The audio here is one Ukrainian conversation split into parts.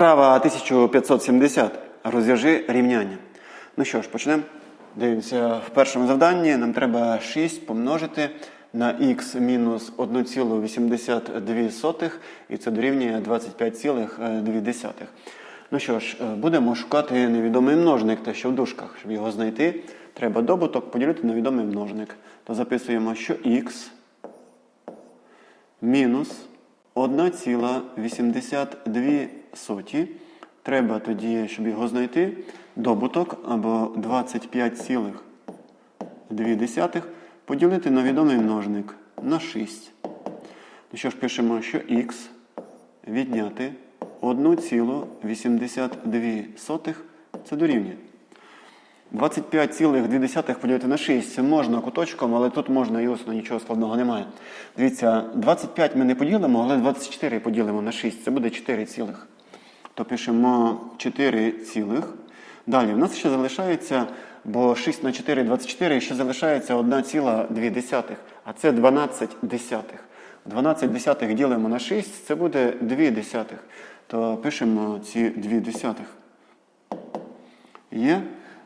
Вправа 1570. Розв'яжи рівняння. Ну що ж, почнемо. Дивимося, в першому завданні нам треба 6 помножити на х мінус 1,82, і це дорівнює 25,2. Ну що ж, е, будемо шукати невідомий множник, те, що в дужках. Щоб його знайти, треба добуток поділити на відомий множник. То записуємо, що х мінус 1,82 соті. Треба тоді, щоб його знайти, добуток або 25,2 поділити на відомий множник на 6. Ну що ж, пишемо, що х відняти 1,82 це дорівнює. 25,2 поділити на 6 це можна куточком, але тут можна і усно, нічого складного немає. Дивіться, 25 ми не поділимо, але 24 поділимо на 6. Це буде 4 цілих. То пишемо 4 цілих. Далі, в нас ще залишається, бо 6 на 4 24, ще залишається 1,2. А це 12 десятих. 12 десятих ділимо на 6, це буде 2 десятих. То пишемо ці 2 десятих. Є?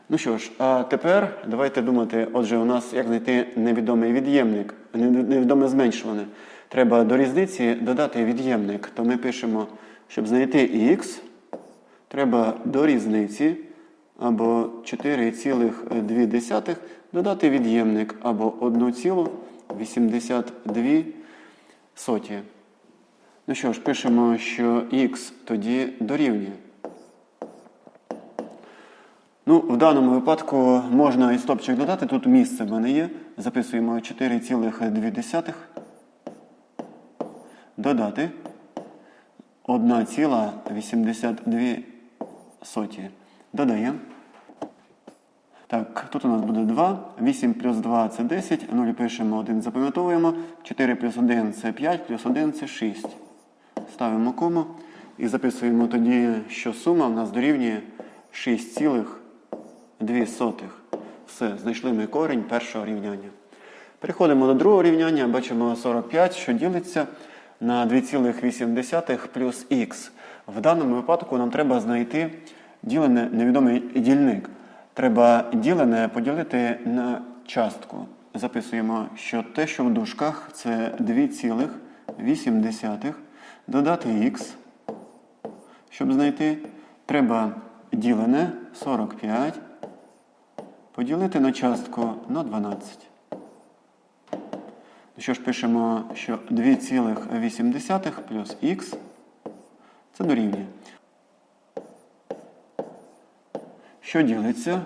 Ну що ж, а тепер давайте думати, отже, у нас як знайти невідомий від'ємник, невідоме зменшуване. Треба до різниці додати від'ємник. То ми пишемо, щоб знайти х, треба до різниці або 4,2 додати від'ємник або 1,82 соті. Ну що ж, пишемо, що х тоді дорівнює. Ну, в даному випадку можна і стопчик додати. Тут місце в мене є. Записуємо 4,2. Додати 1,82. Додаємо. Так, тут у нас буде 2. 8 плюс 2 це 10. 0 пишемо 1, запам'ятовуємо. 4 плюс 1 це 5, плюс 1 це 6. Ставимо кому. І записуємо тоді, що сума в нас дорівнює 6,2. Все, знайшли ми корінь першого рівняння. Переходимо до другого рівняння. Бачимо 45, що ділиться на 2,8 плюс х. В даному випадку нам треба знайти ділене невідомий дільник. Треба ділене поділити на частку. Записуємо, що те, що в дужках, це 2,8 додати х. Щоб знайти, треба ділене 45 поділити на частку на 12. Що ж пишемо, що 2,8 плюс х це дорівнює. Що ділиться?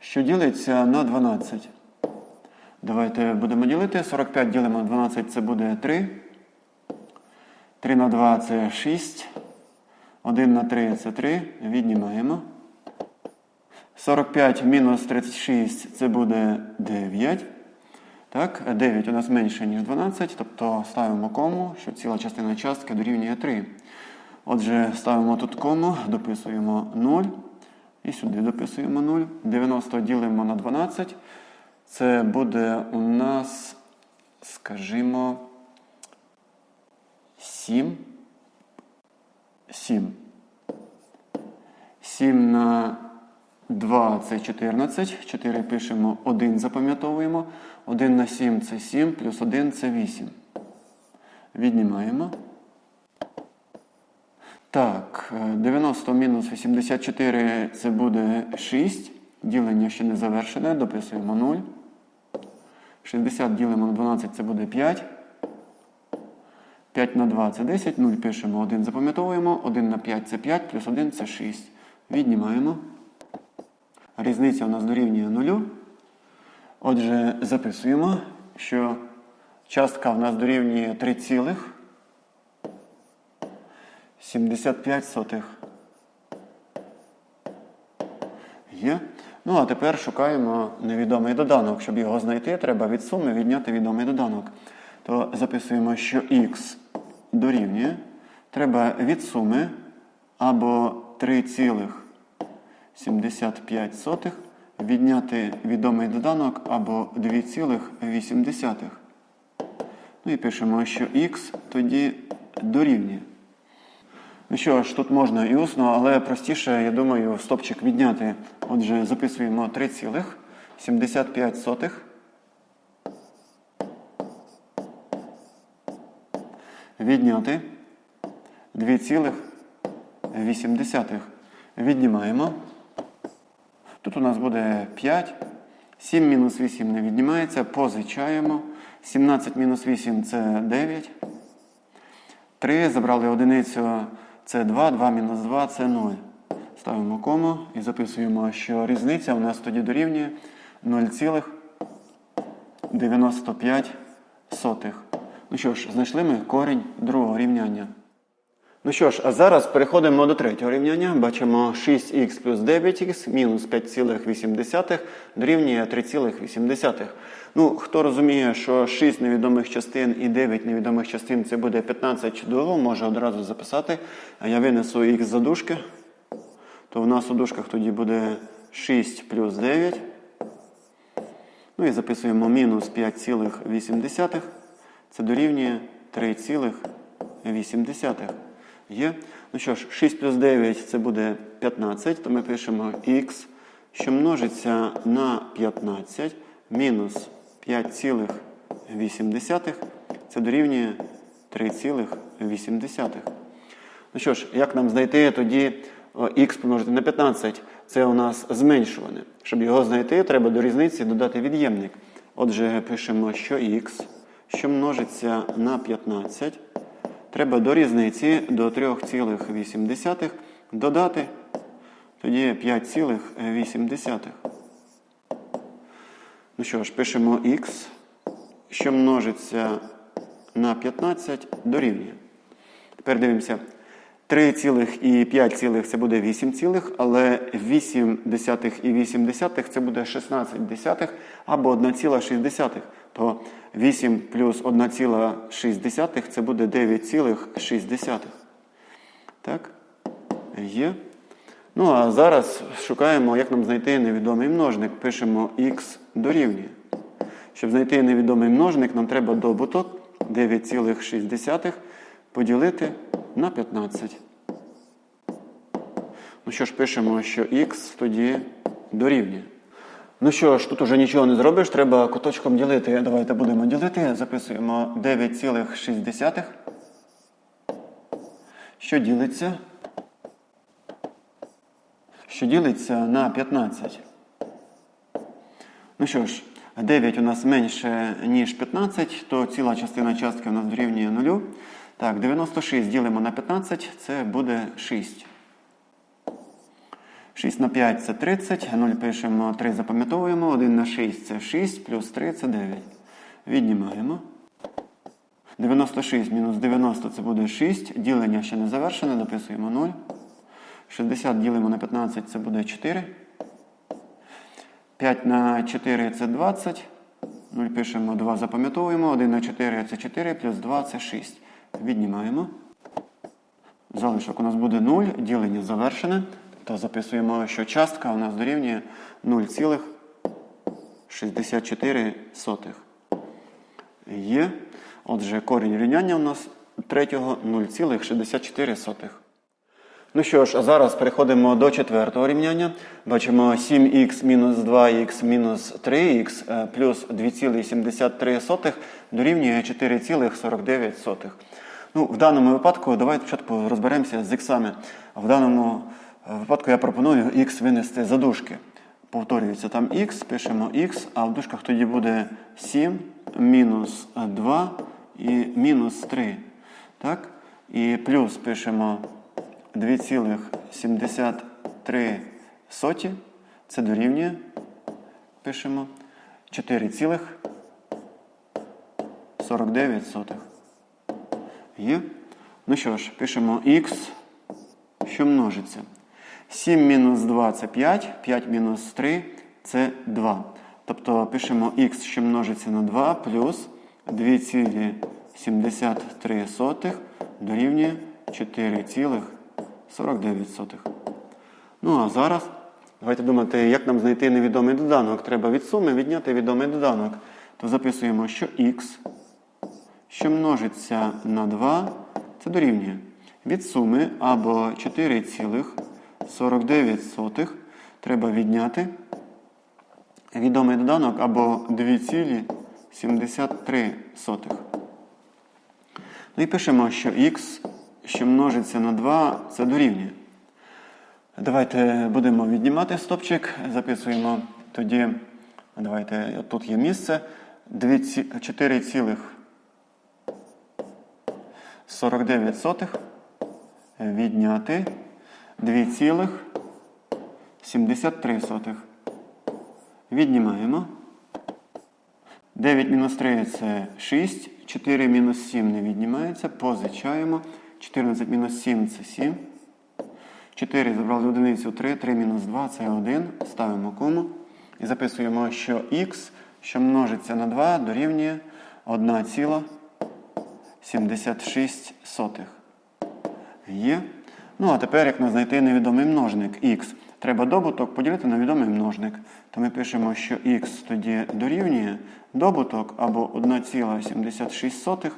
Що ділиться на 12. Давайте будемо ділити. 45 ділимо на 12, це буде 3. 3 на 2 це 6. 1 на 3 це 3. Віднімаємо. 45 мінус 36 це буде 9. Так, 9 у нас менше, ніж 12, тобто ставимо кому, що ціла частина частки дорівнює 3. Отже, ставимо тут кому, дописуємо 0. І сюди дописуємо 0. 90 ділимо на 12. Це буде у нас, скажімо, 7. 7. 7 на 2 це 14. 4 пишемо 1, запам'ятовуємо. 1 на 7 це 7, плюс 1 це 8. Віднімаємо. Так, 90 мінус 84 це буде 6. Ділення ще не завершене. Дописуємо 0. 60 ділимо на 12 це буде 5. 5 на 2 це 10. 0 пишемо 1, запам'ятовуємо. 1 на 5 це 5, плюс 1 це 6. Віднімаємо. Різниця у нас дорівнює 0. Отже, записуємо, що частка в нас дорівнює 3 цілих. 75 сотих. Є. Ну, а тепер шукаємо невідомий доданок. Щоб його знайти, треба від суми відняти відомий доданок. То записуємо, що х дорівнює. Треба від суми або 3,75 відняти відомий доданок або 2,8. Ну і пишемо, що х тоді дорівнює. Ну що ж, тут можна і усно, але простіше, я думаю, стопчик відняти. Отже, записуємо 3,75. Відняти 2,8. Віднімаємо. Тут у нас буде 5. 7 мінус 8 не віднімається. Позичаємо. 17 мінус 8 це 9. 3 забрали одиницю, це 2, 2 мінус 2 це 0. Ставимо кому і записуємо, що різниця у нас тоді дорівнює 0,95. Ну що ж, знайшли ми корінь другого рівняння. Ну що ж, а зараз переходимо до третього рівняння. Бачимо 6х плюс 9х мінус 5,8 дорівнює 3,8. Ну, хто розуміє, що 6 невідомих частин і 9 невідомих частин це буде 15 чудово, може одразу записати. А я винесу х за дужки. То в нас у дужках тоді буде 6 плюс 9. Ну і записуємо мінус 5,8. Це дорівнює 3,8. Є. Ну що ж, 6 плюс 9 це буде 15, то ми пишемо х, що множиться на 15 мінус 5,8. Це дорівнює 3,8. Ну що ж, як нам знайти тоді х помножити на 15? Це у нас зменшуване. Щоб його знайти, треба до різниці додати від'ємник. Отже, пишемо, що х, що множиться на 15. Треба до різниці до 3,8 додати тоді 5,8. Ну що ж, пишемо х, що множиться на 15 дорівнює. Тепер дивимося. 3 цілих і 5 цілих це буде 8 цілих, але 8 десятих і 8 десятих це буде 16 десятих або 1,6. То 8 плюс 1,6 це буде 9,6. Так? Є. Ну, а зараз шукаємо, як нам знайти невідомий множник. Пишемо х дорівнює. Щоб знайти невідомий множник, нам треба добуток 9,6 поділити на 15. Ну що ж, пишемо, що х тоді дорівнює. Ну що ж, тут уже нічого не зробиш, треба куточком ділити. Давайте будемо ділити. Записуємо 9,6. Що ділиться? Що ділиться на 15. Ну що ж, 9 у нас менше, ніж 15, то ціла частина частки у нас дорівнює 0. Так, 96 ділимо на 15, це буде 6. 6 на 5 це 30, 0 пишемо, 3 запам'ятовуємо, 1 на 6 це 6, плюс 3 це 9. Віднімаємо. 96 мінус 90 це буде 6. Ділення ще не завершене, дописуємо 0. 60 ділимо на 15 це буде 4. 5 на 4 це 20. 0 пишемо 2, запам'ятовуємо. 1 на 4 це 4, плюс 2 це 6. Віднімаємо. Залишок у нас буде 0, ділення завершене. То записуємо, що частка у нас дорівнює 0,64. Є. Отже, корінь рівняння у нас третього 0,64. Ну що ж, а зараз переходимо до четвертого рівняння. Бачимо 7х мінус 2х мінус 3х е, плюс 2,73 дорівнює 4,49. Ну, В даному випадку давайте спочатку розберемося з іксами. В даному випадку я пропоную х винести за дужки. Повторюється, там х, пишемо х, а в дужках тоді буде 7 мінус 2 і мінус 3. Так? І плюс пишемо 2,73. Це дорівнює. Пишемо 4,49. Є. Ну що ж, пишемо х, що множиться. 7 мінус 2 це 5, 5 мінус 3 це 2. Тобто пишемо х, що множиться на 2, плюс 2,73 дорівнює 4,49. Ну а зараз давайте думати, як нам знайти невідомий доданок. Треба від суми відняти відомий доданок. То записуємо, що х, що множиться на 2, це дорівнює Від суми або 4,49 треба відняти відомий доданок або 2,73. Ну і пишемо, що х, що множиться на 2, це дорівнює. Давайте будемо віднімати стопчик, записуємо тоді, давайте, тут є місце, 4,49 відняти 2,73. Віднімаємо. 9 мінус 3 це 6, 4 мінус 7 не віднімається, позичаємо. 14 мінус 7 це 7. 4 забрали одиницю 3, 3 мінус 2 це 1. Ставимо кому. І записуємо, що х, що множиться на 2, дорівнює 1,76. Є. Ну, а тепер, як нам знайти невідомий множник х, треба добуток поділити на відомий множник. То ми пишемо, що х тоді дорівнює добуток або 1,76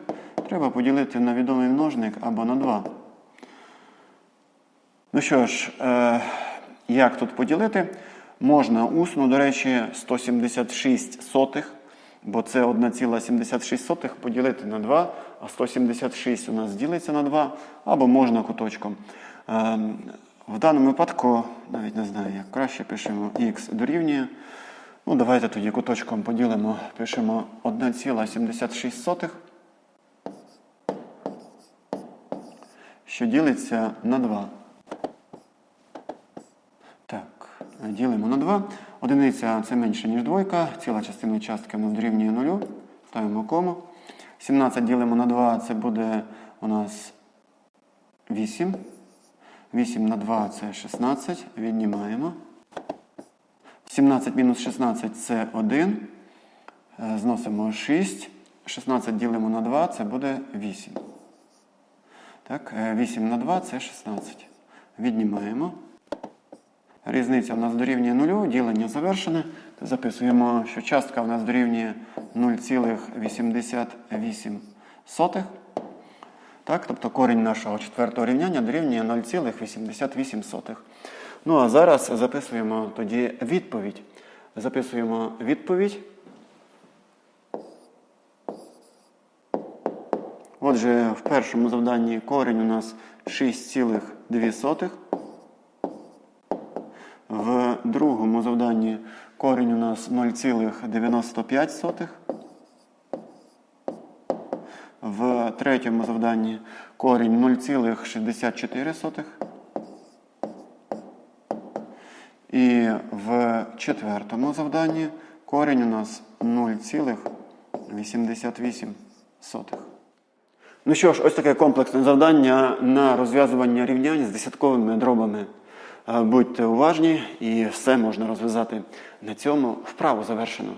треба поділити на відомий множник або на 2. Ну що ж, е, як тут поділити? Можна усно, до речі, 176 сотих, бо це 1,76 поділити на 2, а 176 у нас ділиться на 2, або можна куточком. Е, в даному випадку, навіть не знаю, як краще пишемо х дорівнює. Ну, давайте тоді куточком поділимо, пишемо 1,76, що ділиться на 2. Так, ділимо на 2. Одиниця це менше, ніж двойка. Ціла частина частки у нас дорівнює 0. Ставимо кому. 17 ділимо на 2, це буде у нас 8. 8 на 2 це 16. Віднімаємо. 17 мінус 16 це 1. Е, Зносимо 6. 16 ділимо на 2, це буде 8. Так, е, 8 на 2 це 16. Віднімаємо. Різниця в нас дорівнює 0, ділення завершене. Записуємо, що частка в нас дорівнює 0,88. Так, тобто корінь нашого четвертого рівняння дорівнює 0,88. Ну а зараз записуємо тоді відповідь. Записуємо відповідь. Отже, в першому завданні корінь у нас 6,2. В другому завданні корінь у нас 0,95. В третьому завданні корінь 0,64. І в четвертому завданні корінь у нас 0,88. Ну що ж, ось таке комплексне завдання на розв'язування рівнянь з десятковими дробами. Е, Будьте уважні і все можна розв'язати на цьому вправо завершено.